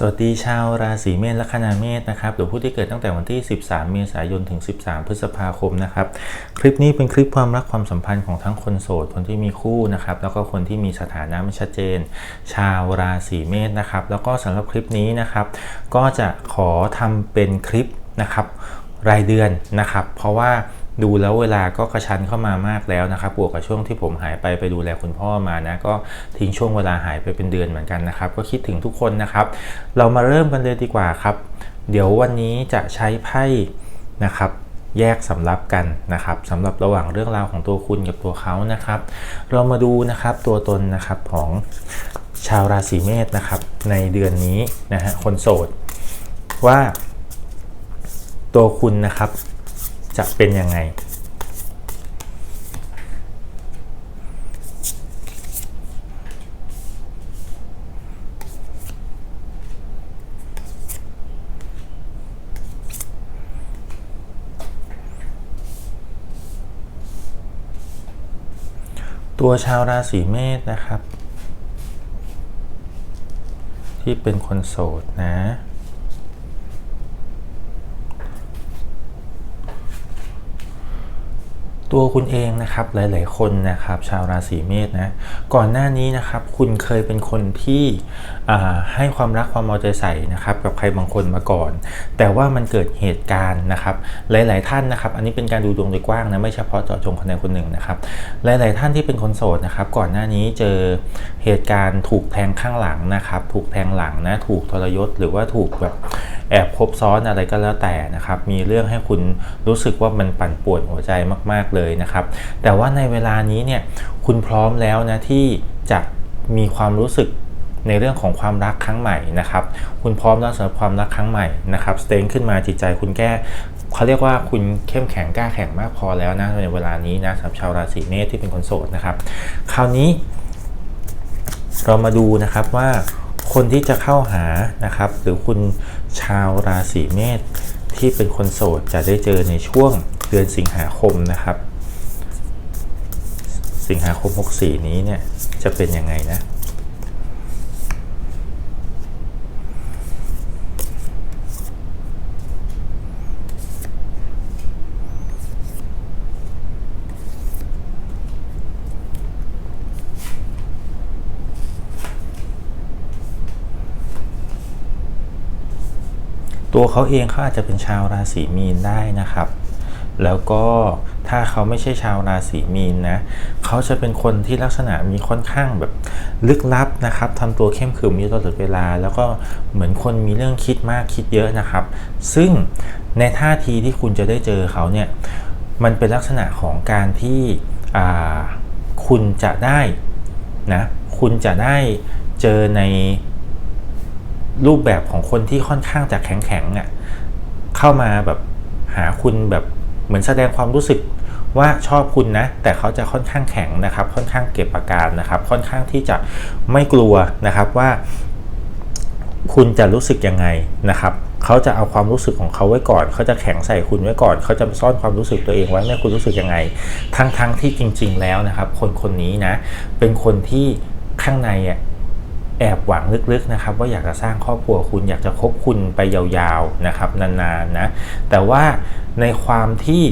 สวัสดีชาวราศีเมษและคนาเมษนะครับหรือผู้ที่เกิดตั้งแต่วันที่ 13 เมษายนถึง 13 พฤษภาคมนะครับ คลิปนี้เป็นคลิปความรักความสัมพันธ์ของทั้งคนโสดคนที่มีคู่นะครับ แล้วก็คนที่มีสถานะไม่ชัดเจน ชาวราศีเมษนะครับ แล้วก็สำหรับคลิปนี้นะครับ ก็จะขอทำเป็นคลิปนะครับรายเดือนนะครับ เพราะว่า ดูแล้วเวลาก็กระชันเข้ามามากแล้วนะครับบวกกับช่วงที่ผมหายไปไปดูแลคุณพ่อมานะก็ทิ้งช่วงเวลาหายไปเป็นเดือนเหมือนกันนะครับ ก็คิดถึงทุกคนนะครับ เรามาเริ่มกันเลยดีกว่าครับ เดี๋ยววันนี้จะใช้ไพ่นะครับแยกสำรับกันนะครับสำหรับระหว่างเรื่องราวของตัวคุณกับตัวเขานะครับ เรามาดูนะครับตัวตนนะครับของชาวราศีเมษนะครับในเดือนนี้นะฮะคนโสดว่าตัวคุณนะครับ จะเป็นยังไง ตัวชาวราศีเมษนะครับ ที่เป็นคนโสดนะ ตัวคุณเองนะครับหลาย ๆ คนนะครับชาวราศีเมษนะก่อนหน้านี้นะครับคุณเคยเป็นคนที่ให้ความรักความเอาใจใส่นะครับกับใครบางคนมาก่อน แต่ว่ามันเกิดเหตุการณ์นะครับหลาย ๆ ท่านนะครับ อันนี้เป็นการดูดวงโดยกว้างนะไม่เฉพาะเจาะจงคนใดคนหนึ่งนะครับหลาย ๆ ท่านที่เป็นคนโสดนะครับก่อนหน้านี้เจอเหตุการณ์ถูกแทงข้างหลังนะครับถูกแทงหลังนะถูกทรยศหรือว่าถูกแบบแอบคบซ้อนอะไรก็แล้วแต่นะครับมีเรื่องให้คุณรู้สึกว่ามันปั่นป่วนหัวใจมาก ๆ เลยนะครับ แต่ว่าในเวลานี้เนี่ยคุณพร้อมแล้วนะที่จะมีความรู้สึกในเรื่องของความรักครั้งใหม่นะครับ คุณพร้อมแล้วสำหรับความรักครั้งใหม่นะครับสเตนขึ้นมาจิตใจคุณแก้เขาเรียกว่าคุณเข้มแข็งกล้าแข็งมากพอแล้วนะในเวลานี้นะสำหรับชาวราศีเมษที่เป็นคนโสดนะครับ คราวนี้ เรามาดูนะครับว่าคนที่จะเข้าหานะครับ หรือคุณชาวราศีเมษที่เป็นคนโสดจะได้เจอในช่วงเดือนสิงหาคมนะครับ สิงหาคม 64 นี้เนี่ยจะเป็นยังไงนะตัวเขาเองเขาอาจจะเป็นชาวราศีมีนได้นะครับ แล้วก็ถ้าเขาไม่ใช่ชาวราศีมีนนะ เขาจะเป็นคนที่ลักษณะมีค่อนข้างแบบลึกลับนะครับทำตัวเข้มขรึมอยู่ตลอดเวลา แล้วก็เหมือนคนมีเรื่องคิดมากคิดเยอะนะครับ ซึ่งในท่าทีที่คุณจะได้เจอเขาเนี่ยมันเป็นลักษณะของการที่คุณจะได้นะคุณจะได้เจอในรูปแบบของคนที่ค่อนข้างจะแข็งๆอะเข้ามาแบบหาคุณแบบเหมือนแสดงความรู้สึก ว่าชอบคุณนะ แต่เขาจะค่อนข้างแข็งนะครับ ค่อนข้างเก็บอาการนะครับ ค่อนข้างที่จะไม่กลัวนะครับว่า คุณจะรู้สึกยังไงนะครับเขาจะเอาความรู้สึกของเขาไว้ก่อน เขาจะแข็งใส่คุณไว้ก่อน เขาจะซ่อนความรู้สึกตัวเองไว้ไม่คุณรู้สึกยังไง ทั้งๆทที่จริง ๆ แล้วนะครับ คนคนนี้นะ เป็นคนที่ข้างในอะแอบหวังลึกๆนะครับว่าอยากจะสร้างครอบครัวคุณอยากจะคบคุณไปยาวๆนะครับนานๆนะ แต่ว่าในความที่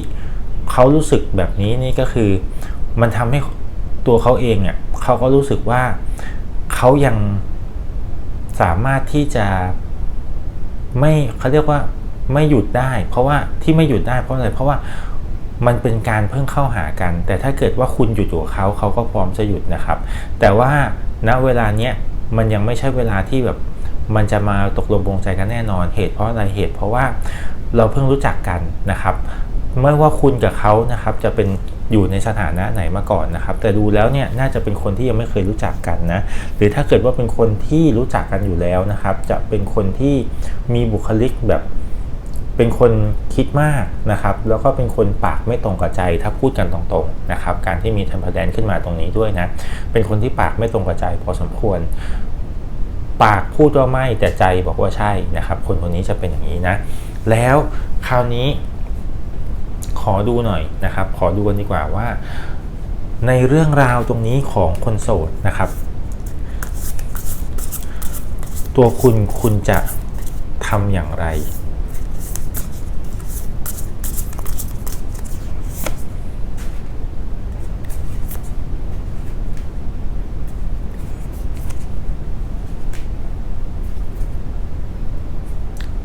เขารู้สึกแบบนี้นี่ก็คือ มันทำให้ตัวเขาเองเนี่ยเขาก็รู้สึกว่าเขายังสามารถที่จะไม่เขาเรียกว่าไม่หยุดได้ เพราะว่าที่ไม่หยุดได้เพราะอะไรเพราะว่ามันเป็นการเพิ่งเข้าหากัน แต่ถ้าเกิดว่าคุณหยุดอยู่เขาเขาก็พร้อมจะหยุดนะครับ แต่ว่าณเวลาเนี้ยมันยังไม่ใช่เวลาที่แบบมันจะมาตกลงปรงใจกันแน่นอนเหตุเพราะอะไรเหตุ เพราะว่าเราเพิ่งรู้จักกันนะครับ ไม่ว่าคุณกับเขานะครับจะเป็นอยู่ในสถานะไหนมาก่อนนะครับ แต่ดูแล้วเนี่ยน่าจะเป็นคนที่ยังไม่เคยรู้จักกันนะ หรือถ้าเกิดว่าเป็นคนที่รู้จักกันอยู่แล้วนะครับ จะเป็นคนที่มีบุคลิกแบบเป็นคนคิดมากนะครับ แล้วก็เป็นคนปากไม่ตรงกับใจ ถ้าพูดกันตรงๆนะครับ การที่มีเทมเพลนขึ้นมาตรงนี้ด้วยนะ เป็นคนที่ปากไม่ตรงกับใจพอสมควร ปากพูดว่าไม่แต่ใจบอกว่าใช่นะครับ คนคนนี้จะเป็นอย่างนี้นะ แล้วคราวนี้ อดูหน่อยนะครับ ขอดูกันดีกว่าว่า ในเรื่องราวตรงนี้ของคนโสดนะครับตตัวคุณคุณจะทำอย่างไร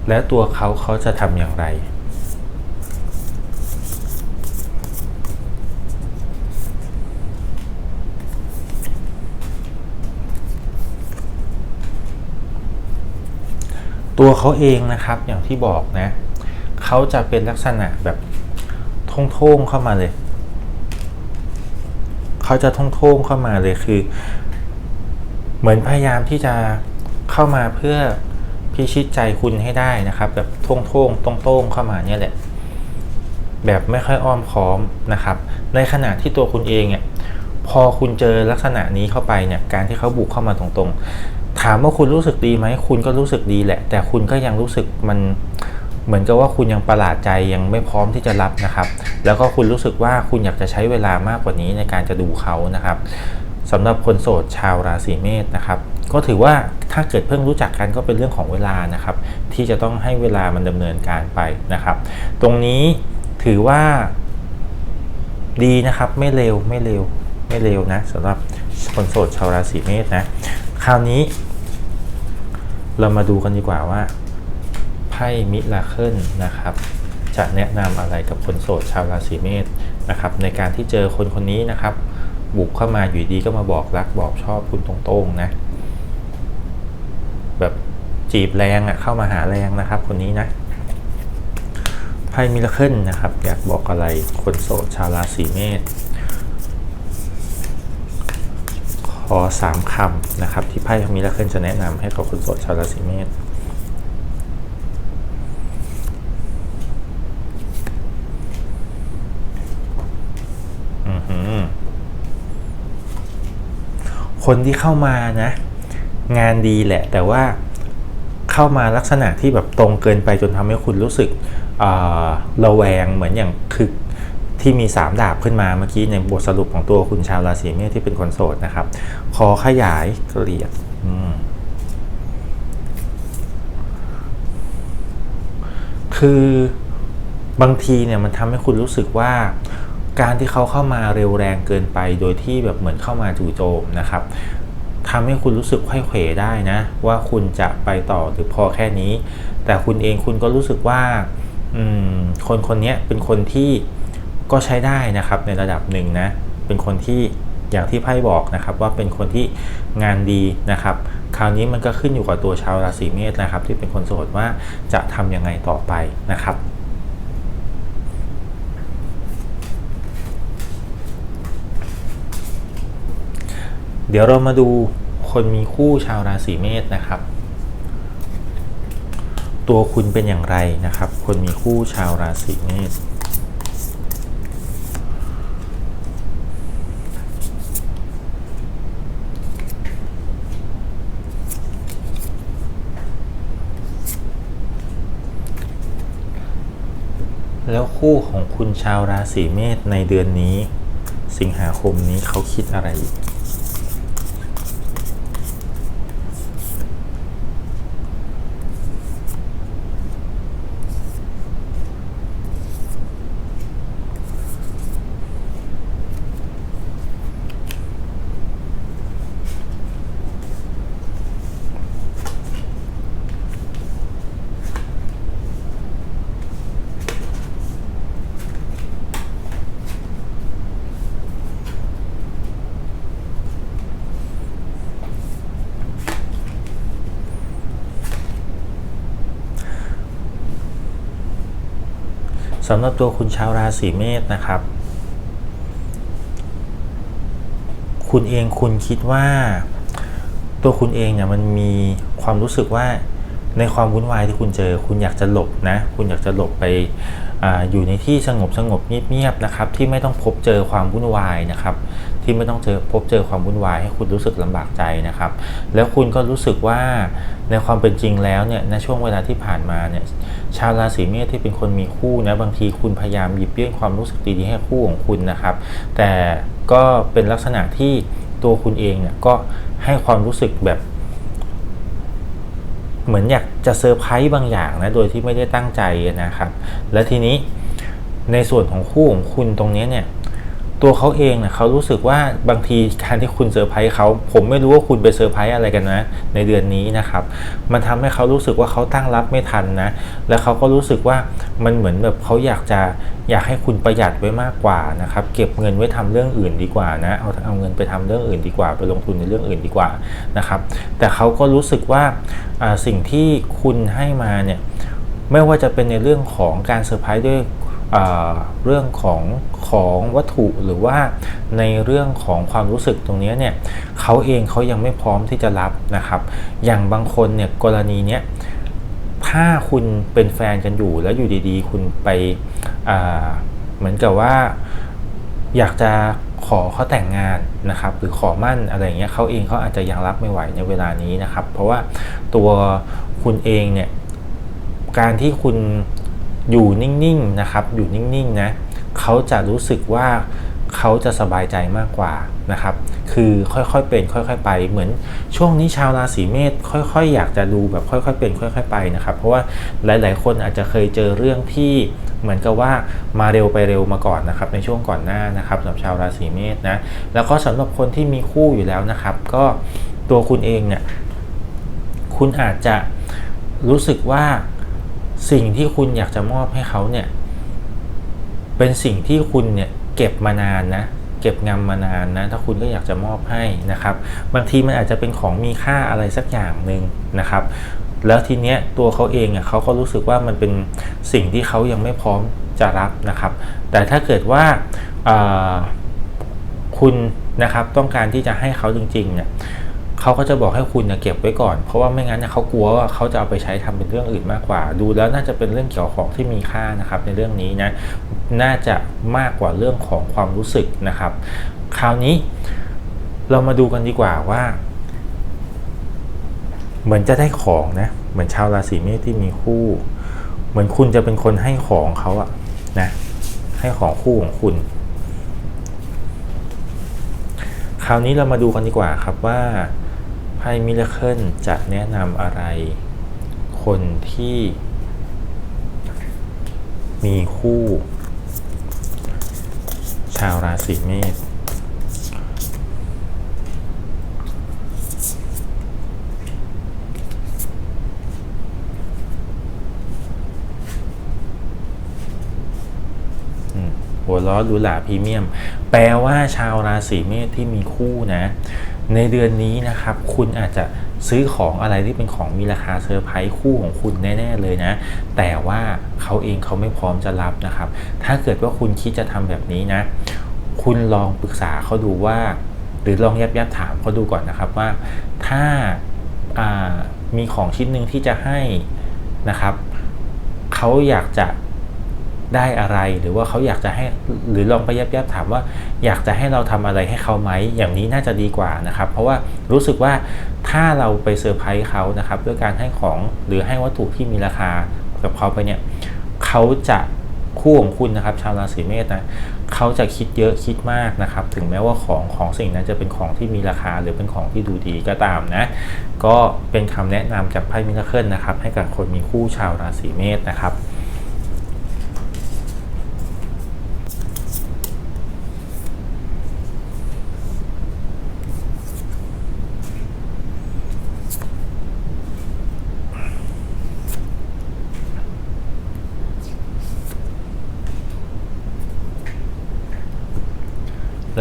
และตัวเขาเขาจะทำอย่างไร ตัวเขาเองนะครับอย่างที่บอกนะเขาจะเป็นลักษณะแบบโท่งๆเข้ามาเลยเขาจะโท่งๆเข้ามาเลยคือ เหมือนพยายามที่จะเข้ามาเพื่อพิชิตใจคุณให้ได้นะครับ แบบโท่งๆตรงๆเข้ามาเนี่ยแหละ แบบไม่ค่อยอ้อมค้อมนะครับ ในขณะที่ตัวคุณเองเนี่ยพอคุณเจอลักษณะนี้เข้าไปเนี่ยการที่เขาบุกเข้ามาตรงๆ ถามว่าคุณรู้สึกดีไหม คุณก็รู้สึกดีแหละ แต่คุณก็ยังรู้สึกมันเหมือนกับว่าคุณยังประหลาดใจยังไม่พร้อมที่จะรับนะครับ แล้วก็คุณรู้สึกว่าคุณอยากจะใช้เวลามากกว่านี้ในการจะดูเขานะครับสำหรับคนโสดชาวราศีเมษนะครับ ก็ถือว่าถ้าเกิดเพิ่งรู้จักกันก็เป็นเรื่องของเวลานะครับ ที่จะต้องให้เวลามันดำเนินการไปนะครับ ตรงนี้ถือว่าดีนะครับไม่เร็วไม่เร็วไม่เร็วนะสำหรับคนโสดชาวราศีเมษนะคราวนี้ เรามาดูกันดีกว่าว่าไพ่มิลาเคิลนะครับ จะแนะนำอะไรกับคนโสดชาวราศีเมษนะครับ ในการที่เจอคนคนนี้นะครับ บุกเข้ามาอยู่ดีก็มาบอกรักบอกชอบคุณตรงๆนะ แบบจีบแรงอะ่ะเข้ามาหาแรงนะครับ คนนี้นะไพ่มิลาเคิลนะครับ อยากบอกอะไรคนโสดชาวราศีเมษข อสามคำนะครับ ที่ไพ่มิลาเคิลจะแนะนำให้กับคนโสดชาวราศีเมษอือหือคนที่เข้ามานะ งานดีแหละ แต่ว่าเข้ามาลักษณะที่แบบตรงเกินไปจนทำให้คุณรู้สึกเอ่อระแวงเหมือนอย่างคือ ที่มี 3 ดาบขึ้นมาเมื่อกี้ในบทสรุปของตัวคุณชาวราศีเมษที่เป็นคนโสดนะครับ ขอขยายเกลียดคือบางทีเนี่ยมันทำให้คุณรู้สึกว่าการที่เขาเข้ามาเร็วแรงเกินไป โดยที่แบบเหมือนเข้ามาจู่โจมนะครับทำให้คุณรู้สึกไขว้เขวได้นะ ว่าคุณจะไปต่อหรือพอแค่นี้ แต่คุณเองคุณก็รู้สึกว่าคนคนนี้เป็นคนที่ ก็ใช้ได้นะครับในระดับหนึ่งนะ เป็นคนที่อย่างที่ไพ่บอกนะครับว่าเป็นคนที่งานดีนะครับ คราวนี้มันก็ขึ้นอยู่กับตัวชาวราศีเมษนะครับ ที่เป็นคนโสดว่าจะทำยังไงต่อไปนะครับ เดี๋ยวเรามาดูคนมีคู่ชาวราศีเมษนะครับ ตัวคุณเป็นอย่างไรนะครับ คนมีคู่ชาวราศีเมษ คู่ของคุณชาวราศีเมษในเดือนนี้ สิงหาคมนี้เขาคิดอะไร สำหรับตัวคุณชาวราศีเมษนะครับ คุณเองคุณคิดว่า ตัวคุณเองเนี่ยมันมีความรู้สึกว่าในความวุ่นวายที่คุณเจอ คุณอยากจะหลบนะ คุณอยากจะหลบไปออยู่ในที่สงบสงบเงียบๆนะครับ ที่ไม่ต้องพบเจอความวุ่นวายนะครับ ที่ไม่ต้องเจอพบเจอความวุ่นวายให้คุณรู้สึกลำบากใจนะครับ แล้วคุณก็รู้สึกว่าในความเป็นจริงแล้วเนี่ยในช่วงเวลาที่ผ่านมาเนี่ย ชาวราศีเมษที่เป็นคนมีคู่นะบางทีคุณพยายามหยิบยื่นความรู้สึกดีๆให้คู่ของคุณนะครับ แต่ก็เป็นลักษณะที่ตัวคุณเองเนี่ยก็ให้ความรู้สึกแบบ เหมือนอยากจะเซอร์ไพรส์บางอย่างนะโดยที่ไม่ได้ตั้งใจนะครับ และทีนี้ในส่วนของคู่ของคุณตรงนี้เนี่ย ตัวเขาเองเนะเขารู้สึกว่าบางทีการที่คุณเซอร์ไพรส์เขาผมไม่รู้ว่าคุณไปเซอร์ไพรส์อะไรกันนะ ในเดือนนี้นะครับ มันทำให้เขารู้สึกว่าเขาตั้งรับไม่ทันนะ แล้วเขาก็รู้สึกว่ามันเหมือนแบบเขาอยากจะอยากให้คุณประหยัดไว้มากกว่านะครับ เก็บเงินไว้ทำเรื่องอื่นดีกว่านะเอาเอาเงินไปทำเรื่องอื่นดีกว่า ไปลงทุนในเรื่องอื่นดีกว่านะครับ แต่เขาก็รู้สึกว่าสิ่งที่คุณให้มาเนี่ยไม่ว่าจะเป็นในเรื่องของการเซอร์ไพรส์ด้วย เรื่องของของวัตถุหรือว่าในเรื่องของความรู้สึกตรงนี้เนี่ยเขาเองเขายังไม่พร้อมที่จะรับนะครับ อย่างบางคนเนี่ยกรณีเนี้ยถ้าคุณเป็นแฟนกันอยู่แล้วอยู่ดีๆ คุณไปเหมือนกับว่า อยากจะขอเขาแต่งงานนะครับหรือขอมั่นอะไรเงี้ยเขาเองเขาอาจจะยังรับไม่ไหวในเวลานี้นะครับ เพราะว่าตัวคุณเองเนี่ยการที่คุณ อยู่นิ่งๆนะครับ อยู่นิ่งๆนะเขาจะรู้สึกว่าเขาจะสบายใจมากกว่านะครับ คือค่อยๆเป็นค่อย ๆ ไป เหมือนช่วงนี้ชาวราศีเมษค่อยๆ อยากจะดูแบบค่อยๆ เป็นค่อย ๆ ไปนะครับ เพราะว่าหลาย ๆ คนอาจจะเคยเจอเรื่องที่เหมือนกับว่ามาเร็วไปเร็วมาก่อนนะครับ ในช่วงก่อนหน้านะครับสำหรับชาวราศีเมษนะ แล้วก็สำหรับคนที่มีคู่อยู่แล้วนะครับ ก็ตัวคุณเองเนี่ยคุณอาจจะรู้สึกว่า สิ่งที่คุณอยากจะมอบให้เขาเนี่ย เป็นสิ่งที่คุณเนี่ยเก็บมานานนะ เก็บงำมานานนะ ถ้าคุณก็อยากจะมอบให้นะครับ บางทีมันอาจจะเป็นของมีค่าอะไรสักอย่างหนึ่งนะครับ แล้วทีเนี้ยตัวเขาเองอะเขาก็รู้สึกว่ามันเป็นสิ่งที่เขายังไม่พร้อมจะรับนะครับ แต่ถ้าเกิดว่าคุณนะครับต้องการที่จะให้เขาจริงๆเนี่ย เขาก็จะบอกให้คุณเก็บไว้ก่อน เพราะว่าไม่งั้นเขากลัวว่าเขาจะเอาไปใช้ทำเป็นเรื่องอื่นมากกว่า ดูแล้วน่าจะเป็นเรื่องเกี่ยวของที่มีค่านะครับในเรื่องนี้นะน่าจะมากกว่าเรื่องของความรู้สึกนะครับ คราวนี้เรามาดูกันดีกว่าว่า เหมือนจะได้ของนะเหมือนชาวราศีเมษที่มีคู่ เหมือนคุณจะเป็นคนให้ของเขาอะนะให้ของคู่ของคุณ คราวนี้เรามาดูกันดีกว่าครับว่า ไพ่มิเลเคิลจะแนะนำอะไร คนที่มีคู่ ชาวราศีเมษหัวล้อหรูหราพรีเมียม แปลว่าชาวราศีเมษที่มีคู่นะ ในเดือนนี้นะครับ คุณอาจจะซื้อของอะไรที่เป็นของมีราคาเซอร์ไพรส์คู่ของคุณแน่ ๆเลยนะ แต่ว่าเขาเองเขาไม่พร้อมจะรับนะครับ ถ้าเกิดว่าคุณคิดจะทำแบบนี้นะ คุณลองปรึกษาเขาดูว่า หรือลองยับยับถามเขาดูก่อนนะครับว่า ถ้าามีของชิ้นหนึ่งที่จะให้นะครับ เขาอยากจะ ได้อะไร หรือว่าเขาอยากจะให้หรือลองไปยับยับถามว่า อยากจะให้เราทำอะไรให้เขาไหมอย่างนี้น่าจะดีกว่านะครับ เพราะว่ารู้สึกว่าถ้าเราไปเซอร์ไพรส์เขานะครับด้วยการให้ของหรือให้วัตถุที่มีราคากับเขาไปเนี่ยเขาจะคู่ของคุณนะครับ ชาวราศีเมษนะเขาจะคิดเยอะคิดมากนะครับ ถึงแม้ว่าของของสิ่งนั้นจะเป็นของที่มีราคา หรือเป็นของที่ดูดีก็ตามนะ ก็เป็นคำแนะนำจากไพ่มิราเคิลนะครับ ให้กับคนมีคู่ชาวราศีเมษนะครับ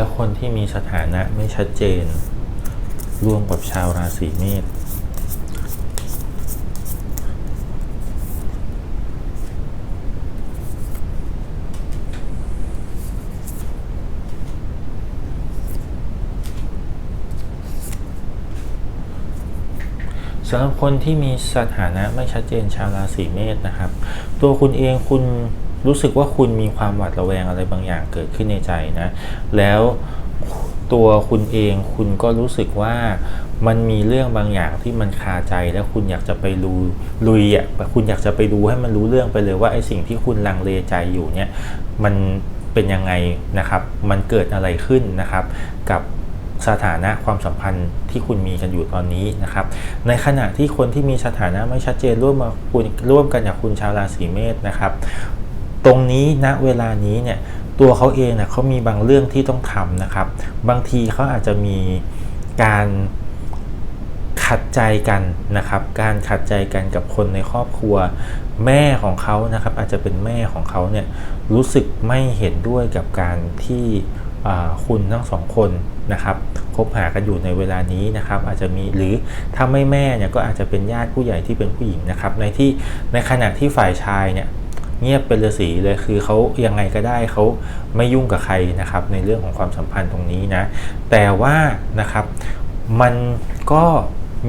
แล้วคนที่มีสถานะไม่ชัดเจน ร่วมกับชาวราศีเมษสำหรับคนที่มีสถานะไม่ชัดเจนชาวราศีเมษนะครับ ตัวคุณเองคุณ รู้สึกว่าคุณมีความหวาดระแวงอะไรบางอย่างเกิดขึ้นในใจนะ แล้วตัวคุณเองคุณก็รู้สึกว่ามันมีเรื่องบางอย่างที่มันคาใจแล้วคุณอยากจะไปรูลุยอะคุณอยากจะไปดูให้มันรู้เรื่องไปเลยว่าไอ้สิ่งที่คุณลังเลใจอยู่เนี่ยมันเป็นยังไงนะครับ มันเกิดอะไรขึ้นนะครับ กับสถานะความสัมพันธ์ที่คุณมีกันอยู่ตอนนี้นะครับ ในขณะที่คนที่มีสถานะไม่ชัดเจนร่วมมาคุณร่วมกันกับคุณชาวราศีเมษนะครับ ตรงนี้ณเวลานี้เนี่ยตัวเขาเองเนี่ยเขามีบางเรื่องที่ต้องทำนะครับ บางทีเขาอาจจะมีการขัดใจกันนะครับ การขัดใจกันกับคนในครอบครัว แม่ของเขานะครับ อาจจะเป็นแม่ของเขาเนี่ยรู้สึกไม่เห็นด้วยกับการที่คุณทั้งสองคนนะครับคบหากันอยู่ในเวลานี้นะครับ อาจจะมีหรือถ้าไม่แม่เนี่ยก็อาจจะเป็นญาติผู้ใหญ่ที่เป็นผู้หญิงนะครับ ในที่ในขณะที่ฝ่ายชายเนี่ย เงียบเป็นฤาษีเลยคือเขายังไงก็ได้เขาไม่ยุ่งกับใครนะครับ ในเรื่องของความสัมพันธ์ตรงนี้นะ แต่ว่านะครับมันก็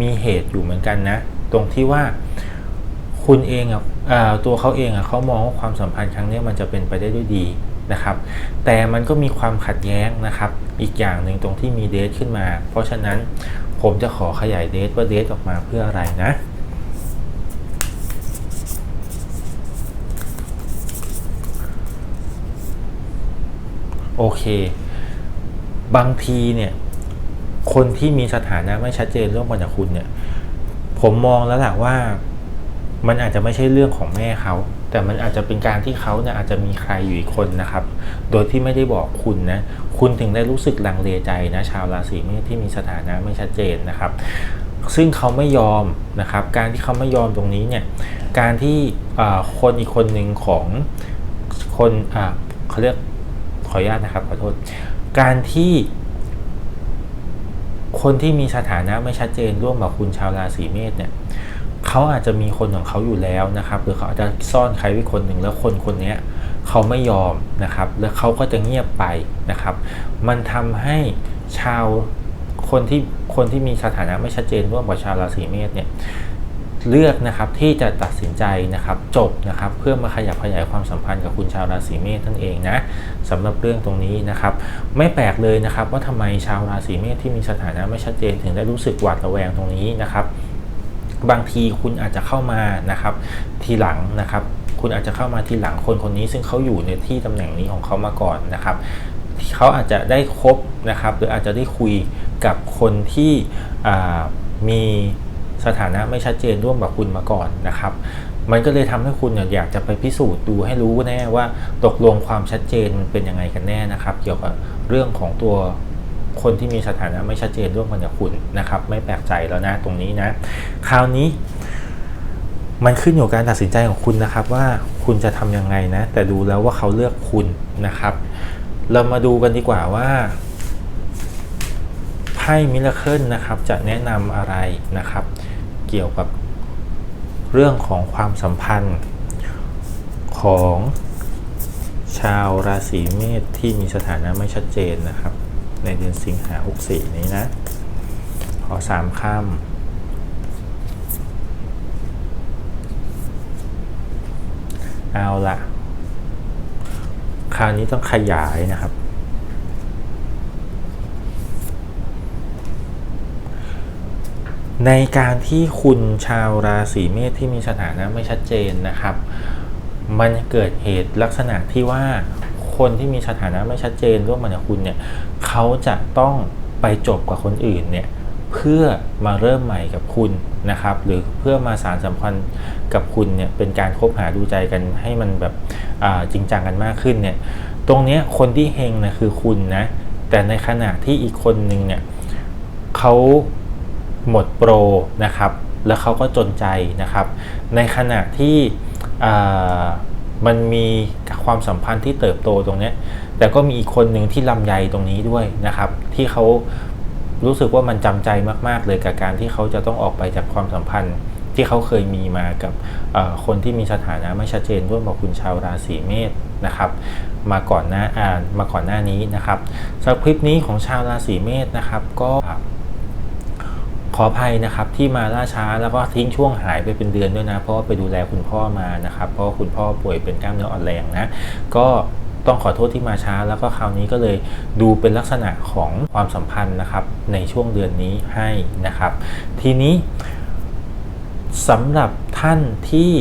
มีเหตุอยู่เหมือนกันนะ ตรงที่ว่าคุณเองอะอ่าตัวเขาเองอะเขามองว่าความสัมพันธ์ครั้งนี้มันจะเป็นไปได้ด้วยดีนะครับ แต่มันก็มีความขัดแย้งนะครับ อีกอย่างหนึ่งตรงที่มีเดทขึ้นมา เพราะฉะนั้นผมจะขอขยายเดทว่าเดทออกมาเพื่ออะไรนะ โอเค บางทีเนี่ย คนที่มีสถานะไม่ชัดเจนร่วมกันกับคุณเนี่ย ผมมองแล้วแหละว่ามันอาจจะไม่ใช่เรื่องของแม่เขา แต่มันอาจจะเป็นการที่เขาเนี่ยอาจจะมีใครอยู่อีกคนนะครับ โดยที่ไม่ได้บอกคุณนะ คุณถึงได้รู้สึกลังเลใจนะชาวราศีเมษที่มีสถานะไม่ชัดเจนนะครับ ซึ่งเขาไม่ยอมนะครับ การที่เขาไม่ยอมตรงนี้เนี่ย การที่คนอีกคนหนึ่งของคนเขาเรียก ขออนุญาตนะครับขอโทษ การที่คนที่มีสถานะไม่ชัดเจนร่วมกับคุณชาวราศีเมษเนี่ยเขาอาจจะมีคนของเขาอยู่แล้วนะครับ หรือเขาอาจจะซ่อนใครไว้คนหนึ่งแล้วคนคนนี้เขาไม่ยอมนะครับ แล้วเขาก็จะเงียบไปนะครับ มันทำให้ชาวคนที่คนที่มีสถานะไม่ชัดเจนร่วมกับชาวราศีเมษเนี่ย เลือกนะครับที่จะตัดสินใจนะครับจบนะครับเพื่อมาขยับขยายความสัมพันธ์กับคุณชาวราศีเมษนั่นเองนะสำหรับเรื่องตรงนี้นะครับไม่แปลกเลยนะครับว่าทำไมชาวราศีเมษที่มีสถานะไม่ชัดเจนถึงได้รู้สึกหวาดระแวงตรงนี้นะครับ บางทีคุณอาจจะเข้ามานะครับทีหลังนะครับคุณอาจจะเข้ามาทีหลังคนคนนี้ ซึ่งเขาอยู่ในที่ตำแหน่งนี้ของเขามาก่อนนะครับเขาอาจจะได้คบนะครับหรืออาจจะได้คุยกับคนที่มี สถานะไม่ชัดเจนร่วมกับคุณมาก่อนนะครับ มันก็เลยทำให้คุณอยากจะไปพิสูจน์ดูให้รู้แน่ว่าตกลงความชัดเจนมันเป็นยังไงกันแน่นะครับ เกี่ยวกับเรื่องของตัวคนที่มีสถานะไม่ชัดเจนร่วมกันกับคุณนะครับ ไม่แปลกใจแล้วนะตรงนี้นะ คราวนี้ มันขึ้นอยู่การตัดสินใจของคุณนะครับ ว่าคุณจะทำยังไงนะ แต่ดูแล้วว่าเขาเลือกคุณนะครับ เรามาดูกันดีกว่าว่าไพ่มิราเคิลนะครับจะแนะนำอะไรนะครับ เกี่ยวกับเรื่องของความสัมพันธ์ของชาวราศีเมษที่มีสถานะไม่ชัดเจนนะครับ ในเดือนสิงหา64 นี้นะ ขอสามคำเอาละคราวนี้ต้องขยายนะครับ ในการที่คุณชาวราศีเมษที่มีสถานะไม่ชัดเจนนะครับ มันเกิดเหตุลักษณะที่ว่าคนที่มีสถานะไม่ชัดเจนร่วมกันกับคุณเนี่ยเขาจะต้องไปจบกับคนอื่นเนี่ยเพื่อมาเริ่มใหม่กับคุณนะครับ หรือเพื่อมาสารสัมพันธ์กับคุณเนี่ยเป็นการคบหาดูใจกันให้มันแบบจริงจังกันมากขึ้นเนี่ยตรงนี้คนที่เฮงนะคือคุณนะแต่ในขณะที่อีกคนหนึ่งเนี่ยเขา หมดโปรนะครับ แล้วเขาก็จนใจนะครับ ในขณะที่มันมีความสัมพันธ์ที่เติบโตตรงนี้แต่ก็มีอีกคนหนึ่งที่ลำไยตรงนี้ด้วยนะครับ ที่เขารู้สึกว่ามันจำใจมาก ๆ เลยกับการที่เขาจะต้องออกไปจากความสัมพันธ์ที่เขาเคยมีมากับคนที่มีสถานะไม่ชัดเจนร่วมกับคุณชาวราศีเมษนะครับ มาก่อนหน้าอ่านมาก่อนหน้านี้นะครับสำหรับคลิปนี้ของชาวราศีเมษนะครับก็ ขออภัยนะครับที่มาล่าช้าแล้วก็ทิ้งช่วงหายไปเป็นเดือนด้วยนะ เพราะว่าไปดูแลคุณพ่อมานะครับ เพราะคุณพ่อป่วยเป็นกล้ามเนื้ออ่อนแรงนะ ก็ต้องขอโทษที่มาช้า แล้วก็คราวนี้ก็เลยดูเป็นลักษณะของความสัมพันธ์นะครับ ในช่วงเดือนนี้ให้นะครับ ทีนี้สำหรับท่านที่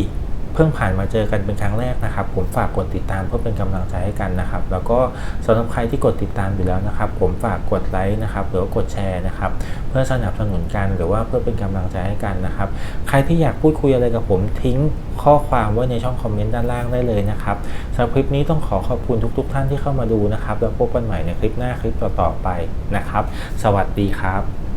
เพิ่งผ่านมาเจอกันเป็นครั้งแรกนะครับ ผมฝากกดติดตามเพื่อเป็นกำลังใจให้กันนะครับ แล้วก็สำหรับใครที่กดติดตามอยู่แล้วนะครับ ผมฝากกดไลค์นะครับหรือว่ากดแชร์นะครับเพื่อสนับสนุนกันหรือว่าเพื่อเป็นกำลังใจให้กันนะครับ ใครที่อยากพูดคุยอะไรกับผมทิ้งข้อความไว้ในช่องคอมเมนต์ด้านล่างได้เลยนะครับสำหรับคลิปนี้ต้องขอขอบคุณทุก ๆ ท่านที่เข้ามาดูนะครับแล้วพบกันใหม่ในคลิปหน้าคลิปต่อๆไปนะครับ สวัสดีครับ